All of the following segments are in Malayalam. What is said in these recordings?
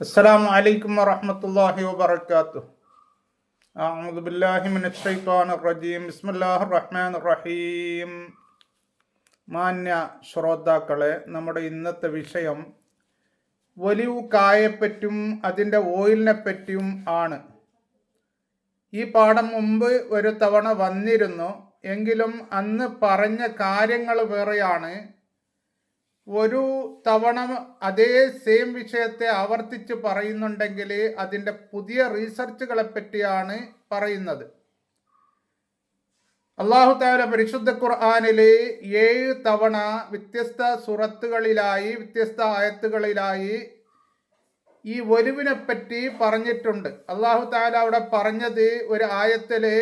السلام عليكم ورحمة الله وبركاته أعوذ بالله من الشيطان الرجيم بسم الله الرحمن الرحيم മാന്യ ശ്രോതാക്കളെ നമ്മുടെ ഇന്നത്തെ വിഷയം ഒലിവ് കായെപ്പറ്റും അതിൻ്റെ ഓയിലിനെ പറ്റിയും ആണ് ഈ പാഠം മുമ്പ് ഒരു തവണ വന്നിരുന്നു എങ്കിലും അന്ന് പറഞ്ഞ കാര്യങ്ങൾ വേറെയാണ് ഒരു തവണ അതേ സെയിം വിഷയത്തെ ആവർത്തിച്ച് പറയുന്നുണ്ടെങ്കിൽ അതിന്റെ പുതിയ റീസർച്ചുകളെ പറ്റിയാണ് പറയുന്നത്. അള്ളാഹു താല പരിശുദ്ധ ഖുർആാനിൽ ഏഴ് തവണ വ്യത്യസ്ത സുറത്തുകളിലായി വ്യത്യസ്ത ആയത്തുകളിലായി ഈ ഒരുവിനെ പറ്റി പറഞ്ഞിട്ടുണ്ട്. അള്ളാഹു താല അവിടെ പറഞ്ഞത് ഒരു ആയത്തിലെ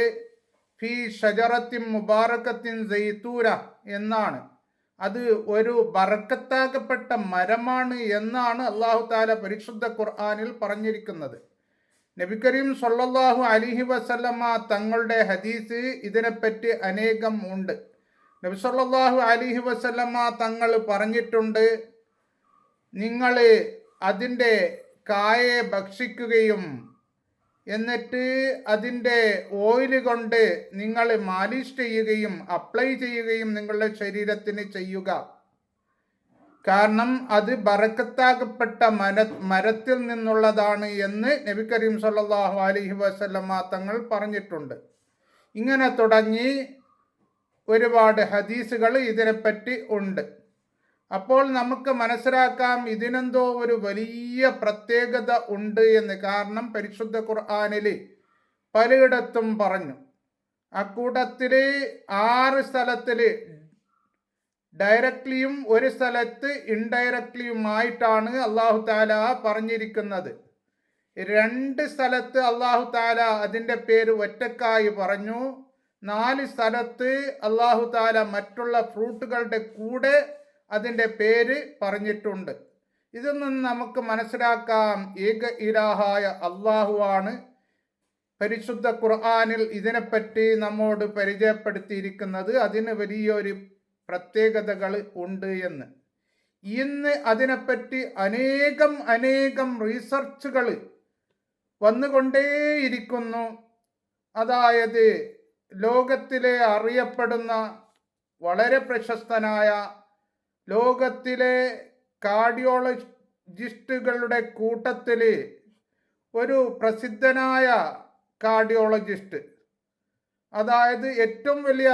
ഫി ഷജറത്തിൻ മുബാറക്കത്തിൻ ജയ്ത്തൂര എന്നാണ്. അത് ഒരു ബറക്കത്താക്കപ്പെട്ട മരമാണ് എന്നാണ് അള്ളാഹു താല പരിശുദ്ധ ഖുർആാനിൽ പറഞ്ഞിരിക്കുന്നത്. നബി കരീം സൊല്ലാഹു അലിഹി വസല്ലമ്മ തങ്ങളുടെ ഹദീസ് ഇതിനെപ്പറ്റി അനേകം ഉണ്ട്. നബി സൊല്ലാഹു അലിഹി വസല്ലമ്മ തങ്ങൾ പറഞ്ഞിട്ടുണ്ട് നിങ്ങൾ അതിന്റെ കായെ ഭക്ഷിക്കുകയും എന്നിട്ട് അതിന്റെ ഓയിൽ കൊണ്ട് നിങ്ങൾ മാലിഷ് ചെയ്യുകയും അപ്ലൈ ചെയ്യുകയും നിങ്ങളുടെ ശരീരത്തിന് ചെയ്യുക. കാരണം അത് ബറക്കത്താകപ്പെട്ട മര മരത്തിൽ നിന്നുള്ളതാണ് എന്ന് നബി കരീം സല്ലാഹു അലഹി വസല്ലമ തങ്ങൾ പറഞ്ഞിട്ടുണ്ട്. ഇങ്ങനെ തുടങ്ങി ഒരുപാട് ഹദീസുകൾ ഇതിനെപ്പറ്റി ഉണ്ട്. അപ്പോൾ നമുക്ക് മനസ്സിലാക്കാം ഇതിനെന്തോ ഒരു വലിയ പ്രത്യേകത ഉണ്ട് എന്ന്. കാരണം പരിശുദ്ധ ഖുർആാനിൽ പലയിടത്തും പറഞ്ഞു. അക്കൂട്ടത്തിൽ ആറ് സ്ഥലത്തിൽ ഡയറക്ട്ലിയും ഒരു സ്ഥലത്ത് ഇൻഡയറക്ട്ലിയുമായിട്ടാണ് അള്ളാഹു താല പറഞ്ഞിരിക്കുന്നത്. രണ്ട് സ്ഥലത്ത് അള്ളാഹു താല അതിന്റെ പേര് ഒറ്റക്കായി പറഞ്ഞു. നാല് സ്ഥലത്ത് അള്ളാഹു താല മറ്റുള്ള ഫ്രൂട്ടുകളുടെ കൂടെ അതിന്റെ പേര് പറഞ്ഞിട്ടുണ്ട്. ഇതിൽ നിന്ന് നമുക്ക് മനസ്സിലാക്കാം ഏക ഇരാഹായ അള്ളാഹുവാണ് പരിശുദ്ധ ഖുർആാനിൽ ഇതിനെപ്പറ്റി നമ്മോട് പരിചയപ്പെടുത്തിയിരിക്കുന്നത് അതിന് വലിയൊരു പ്രത്യേകതകൾ ഉണ്ട് എന്ന്. ഇന്ന് അതിനെപ്പറ്റി അനേകം അനേകം റീസർച്ചുകൾ വന്നുകൊണ്ടേയിരിക്കുന്നു. അതായത് ലോകത്തിലെ അറിയപ്പെടുന്ന വളരെ പ്രശസ്തനായ ലോകത്തിലെ കാർഡിയോളജിസ്റ്റുകളുടെ കൂട്ടത്തിൽ ഒരു പ്രസിദ്ധനായ കാർഡിയോളജിസ്റ്റ്. അതായത് ഏറ്റവും വലിയ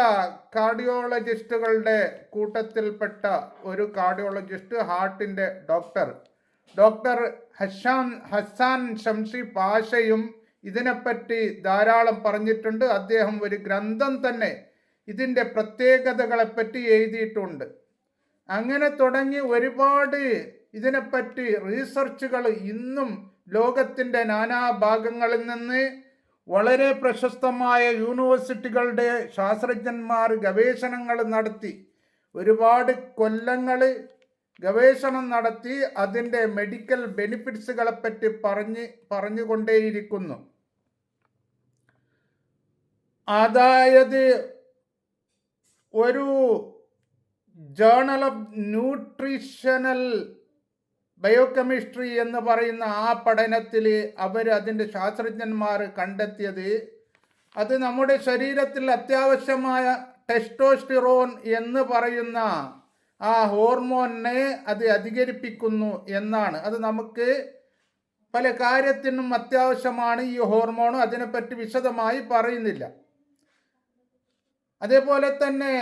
കാർഡിയോളജിസ്റ്റുകളുടെ കൂട്ടത്തിൽപ്പെട്ട ഒരു കാർഡിയോളജിസ്റ്റ് ഹാർട്ടിന്റെ ഡോക്ടർ. ഡോക്ടർ ഹസാൻ ഹസാൻ ഷംഷി പാഷയും ഇതിനെപ്പറ്റി ധാരാളം പറഞ്ഞിട്ടുണ്ട്. അദ്ദേഹം ഒരു ഗ്രന്ഥം തന്നെ ഇതിന്റെ പ്രത്യേകതകളെപ്പറ്റി എഴുതിയിട്ടുണ്ട്. അങ്ങനെ തുടങ്ങി ഒരുപാട് ഇതിനെപ്പറ്റി റീസർച്ചുകൾ ഇന്നും ലോകത്തിന്റെ നാനാഭാഗങ്ങളിൽ നിന്ന് വളരെ പ്രശസ്തമായ യൂണിവേഴ്സിറ്റികളുടെ ശാസ്ത്രജ്ഞന്മാർ ഗവേഷണങ്ങൾ നടത്തി ഒരുപാട് കൊല്ലങ്ങൾ ഗവേഷണം നടത്തി അതിന്റെ മെഡിക്കൽ ബെനിഫിറ്റ്സുകളെ പറ്റി പറഞ്ഞ് പറഞ്ഞുകൊണ്ടേയിരിക്കുന്നു. അതായത് ഒരു ജേണൽ ഓഫ് ന്യൂട്രീഷണൽ ബയോകെമിസ്ട്രി എന്ന് പറയുന്ന ആ പഠനത്തിൽ അവർ അതിന്റെ ശാസ്ത്രജ്ഞന്മാർ കണ്ടെത്തിയത് അത് നമ്മുടെ ശരീരത്തിൽ അത്യാവശ്യമായ ടെസ്റ്റോസ്റ്റിറോൺ എന്ന് പറയുന്ന ആ ഹോർമോണിനെ അത് അധികരിപ്പിക്കുന്നു എന്നാണ്. അത് നമുക്ക് പല കാര്യത്തിനും അത്യാവശ്യമാണ് ഈ ഹോർമോൺ അതിനെപ്പറ്റി വിശദമായി പറയുന്നില്ല. അതേപോലെ തന്നെ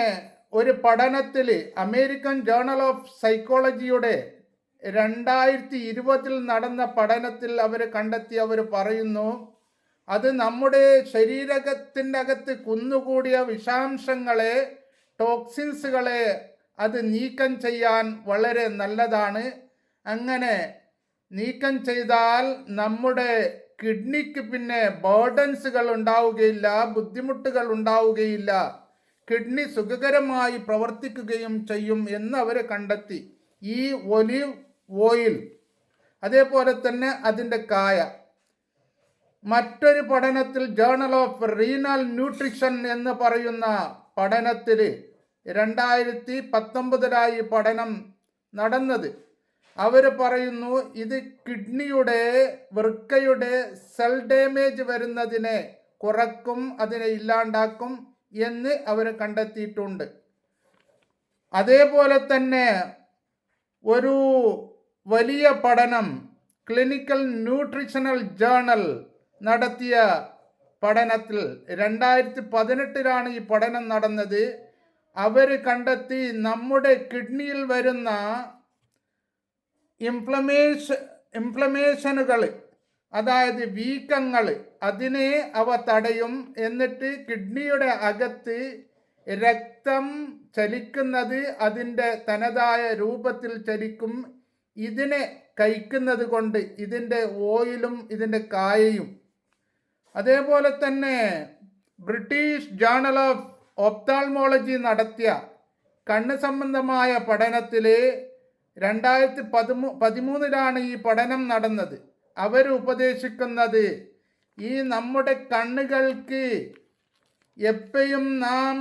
ഒരു പഠനത്തിൽ അമേരിക്കൻ ജേണൽ ഓഫ് സൈക്കോളജിയുടെ രണ്ടായിരത്തി ഇരുപതിൽ നടന്ന പഠനത്തിൽ അവർ കണ്ടെത്തി അവർ പറയുന്നു അത് നമ്മുടെ ശരീരത്തിന്റെ അകത്ത് കുന്നുകൂടിയ വിഷാംശങ്ങളെ ടോക്സിൻസുകളെ അത് നീക്കം ചെയ്യാൻ വളരെ നല്ലതാണ്. അങ്ങനെ നീക്കം ചെയ്താൽ നമ്മുടെ കിഡ്നിക്ക് പിന്നെ ബേർഡൻസുകൾ ഉണ്ടാവുകയില്ല ബുദ്ധിമുട്ടുകൾ ഉണ്ടാവുകയില്ല. കിഡ്നി സുഖകരമായി പ്രവർത്തിക്കുകയും ചെയ്യും എന്ന് അവരെ കണ്ടെത്തി. ഈ ഒലിവ് ഓയിൽ അതേപോലെ തന്നെ അതിന്റെ കായ. മറ്റൊരു പഠനത്തിൽ ജേണൽ ഓഫ് റീനൽ ന്യൂട്രിഷൻ എന്ന് പറയുന്ന പഠനത്തിൽ രണ്ടായിരത്തി പത്തൊമ്പതിലായി പഠനം നടന്നത്. അവർ പറയുന്നു ഇത് കിഡ്നിയുടെ വൃക്കയുടെ സെൽ ഡാമേജ് വരുന്നതിനെ കുറക്കും അതിനെ ഇല്ലാണ്ടാക്കും. എന്ന് അവർ കണ്ടെത്തിയിട്ടുണ്ട്. അതേപോലെ തന്നെ ഒരു വലിയ പഠനം ക്ലിനിക്കൽ ന്യൂട്രിഷണൽ ജേണൽ നടത്തിയ പഠനത്തിൽ രണ്ടായിരത്തി പതിനെട്ടിലാണ് ഈ പഠനം നടന്നത്. അവർ കണ്ടെത്തി നമ്മുടെ കിഡ്നിയിൽ വരുന്ന ഇംഫ്ലമേഷൻ ഇംഫ്ലമേഷനുകൾ അതായത് വീക്കങ്ങൾ അതിനെ അവ തടയും എന്നിട്ട് കിഡ്നിയുടെ അകത്ത് രക്തം ചലിക്കുന്നത് അതിന്റെ തനതായ രൂപത്തിൽ ചലിക്കും. ഇതിനെ കഴിക്കുന്നത് കൊണ്ട് ഇതിന്റെ ഓയിലും ഇതിന്റെ കായയും. അതേപോലെ തന്നെ ബ്രിട്ടീഷ് ജേണൽ ഓഫ് ഒപ്താൾമോളജി നടത്തിയ കണ്ണ് സംബന്ധമായ പഠനത്തിൽ രണ്ടായിരത്തി പതിമൂ പതിമൂന്നിലാണ് ഈ പഠനം നടന്നത്. അവർ ഉപദേശിക്കുന്നത് ഈ നമ്മുടെ കണ്ണുകൾക്ക് എപ്പോഴും നാം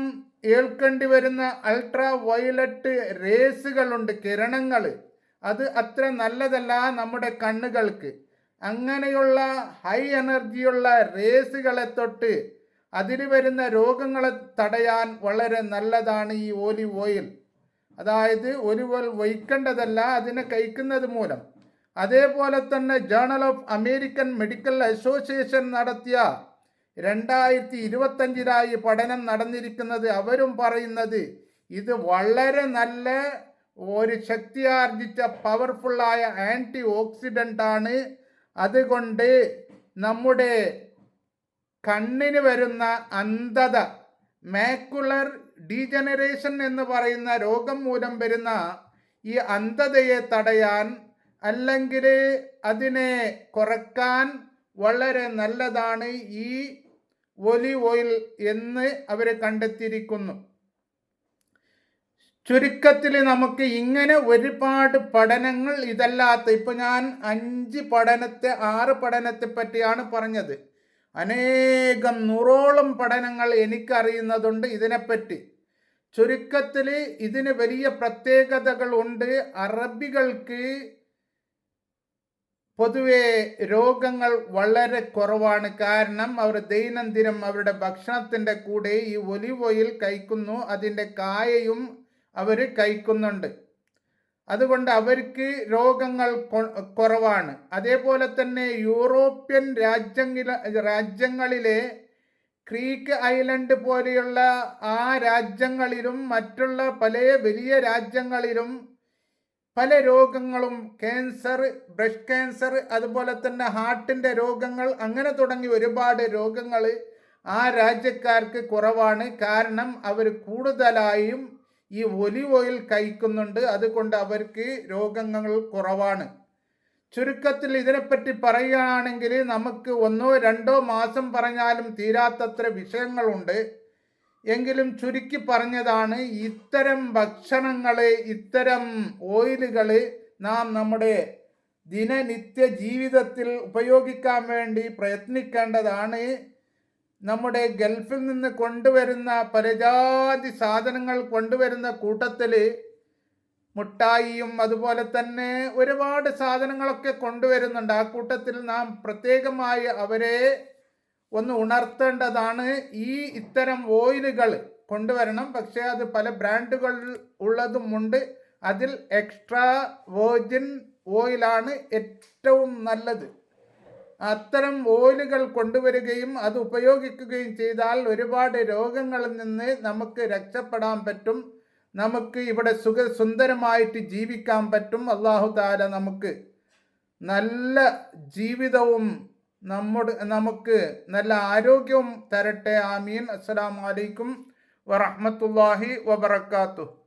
ഏൽക്കേണ്ടി വരുന്ന അൾട്രാ വയലറ്റ് റേസുകളുണ്ട് കിരണങ്ങൾ. അത് അത്ര നല്ലതല്ല നമ്മുടെ കണ്ണുകൾക്ക്. അങ്ങനെയുള്ള ഹൈ എനർജിയുള്ള റേസുകളെ തൊട്ട് അതിൽ വരുന്ന രോഗങ്ങളെ തടയാൻ വളരെ നല്ലതാണ് ഈ ഓലിവ് ഓയിൽ. അതായത് ഒലിവ് ഓയിൽ വയ്ക്കേണ്ടതല്ല അതിനെ കഴിക്കുന്നത് മൂലം. അതേപോലെ തന്നെ journal of American medical association നടത്തിയ രണ്ടായിരത്തി ഇരുപത്തഞ്ചിലായി പഠനം നടന്നിരിക്കുന്നത് അവരും പറയുന്നത് ഇത് വളരെ നല്ല ഒരു ശക്തിയാർജിച്ച പവർഫുള്ളായ ആന്റി ആണ്. അതുകൊണ്ട് നമ്മുടെ കണ്ണിന് വരുന്ന അന്ധത മാക്കുലർ ഡീജനറേഷൻ എന്ന് പറയുന്ന രോഗം മൂലം വരുന്ന ഈ അന്ധതയെ തടയാൻ അല്ലെങ്കിൽ അതിനെ കുറയ്ക്കാൻ വളരെ നല്ലതാണ് ഈ ഒലിവ് ഓയിൽ എന്ന് അവർ കണ്ടെത്തിയിരിക്കുന്നു. ചുരുക്കത്തിൽ നമുക്ക് ഇങ്ങനെ ഒരുപാട് പഠനങ്ങൾ ഇതല്ലാത്ത ഇപ്പൊ ഞാൻ അഞ്ച് പഠനത്തെ ആറ് പഠനത്തെ പറ്റിയാണ് പറഞ്ഞത്. അനേകം നൂറോളം പഠനങ്ങൾ എനിക്കറിയുന്നതുണ്ട് ഇതിനെപ്പറ്റി. ചുരുക്കത്തിൽ ഇതിന് വലിയ പ്രത്യേകതകൾ ഉണ്ട്. അറബികൾക്ക് പൊതുവെ രോഗങ്ങൾ വളരെ കുറവാണ്. കാരണം അവർ ദൈനംദിനം അവരുടെ ഭക്ഷണത്തിന്റെ കൂടെ ഈ ഒലിവ് ഓയിൽ കഴിക്കുന്നു. അതിന്റെ കായയും അവർ കഴിക്കുന്നുണ്ട്. അതുകൊണ്ട് അവർക്ക് രോഗങ്ങൾ കുറവാണ്. അതേപോലെ തന്നെ യൂറോപ്യൻ രാജ്യങ്ങള രാജ്യങ്ങളിലെ ക്രീക്ക് ഐലൻഡ് പോലെയുള്ള ആ രാജ്യങ്ങളിലും മറ്റുള്ള പല വലിയ രാജ്യങ്ങളിലും പല രോഗങ്ങളും ക്യാൻസർ ബ്രസ്റ്റ് ക്യാൻസർ അതുപോലെ തന്നെ ഹാർട്ടിന്റെ രോഗങ്ങൾ അങ്ങനെ തുടങ്ങി ഒരുപാട് രോഗങ്ങൾ ആ രാജ്യക്കാർക്ക് കുറവാണ്. കാരണം അവർ കൂടുതലായും ഈ ഒലിവ് ഓയിൽ കഴിക്കുന്നുണ്ട്. അതുകൊണ്ട് അവർക്ക് രോഗങ്ങൾ കുറവാണ്. ചുരുക്കത്തിൽ ഇതിനെപ്പറ്റി പറയുകയാണെങ്കിൽ നമുക്ക് ഒന്നോ രണ്ടോ മാസം പറഞ്ഞാലും തീരാത്തത്ര വിഷയങ്ങളുണ്ട്. എങ്കിലും ചുരുക്കി പറഞ്ഞതാണ് ഇത്തരം ഭക്ഷണങ്ങളെ ഇത്തരം ഓയിലുകൾ നാം നമ്മുടെ ദിനനിത്യ ജീവിതത്തിൽ ഉപയോഗിക്കാൻ വേണ്ടി പ്രയത്നിക്കേണ്ടതാണ്. നമ്മുടെ ഗൾഫിൽ നിന്ന് കൊണ്ടുവരുന്ന പരജാതി സാധനങ്ങൾ കൊണ്ടുവരുന്ന കൂട്ടത്തിൽ മുട്ടായിയും അതുപോലെ തന്നെ ഒരുപാട് സാധനങ്ങളൊക്കെ കൊണ്ടുവരുന്നുണ്ട്. ആ കൂട്ടത്തിൽ നാം പ്രത്യേകമായി അവരെ ഒന്ന് ഉണർത്തേണ്ടതാണ് ഈ ഇത്തരം ഓയിലുകൾ കൊണ്ടുവരണം. പക്ഷേ അത് പല ബ്രാൻഡുകൾ ഉള്ളതുമുണ്ട്. അതിൽ എക്സ്ട്രാ വേർജിൻ ഓയിലാണ് ഏറ്റവും നല്ലത്. അത്തരം ഓയിലുകൾ കൊണ്ടുവരികയും അത് ഉപയോഗിക്കുകയും ചെയ്താൽ ഒരുപാട് രോഗങ്ങളിൽ നിന്ന് നമുക്ക് രക്ഷപ്പെടാൻ പറ്റും. നമുക്ക് ഇവിടെ സുഖ സുന്ദരമായിട്ട് ജീവിക്കാൻ പറ്റും. അള്ളാഹു താല നമുക്ക് നല്ല ജീവിതവും നമ്മുടെ നമുക്ക് നല്ല ആരോഗ്യവും തരട്ടെ. ആമീൻ. അസ്സലാമലൈക്കും വറഹമത്തല്ലാഹി വബർക്കാത്തു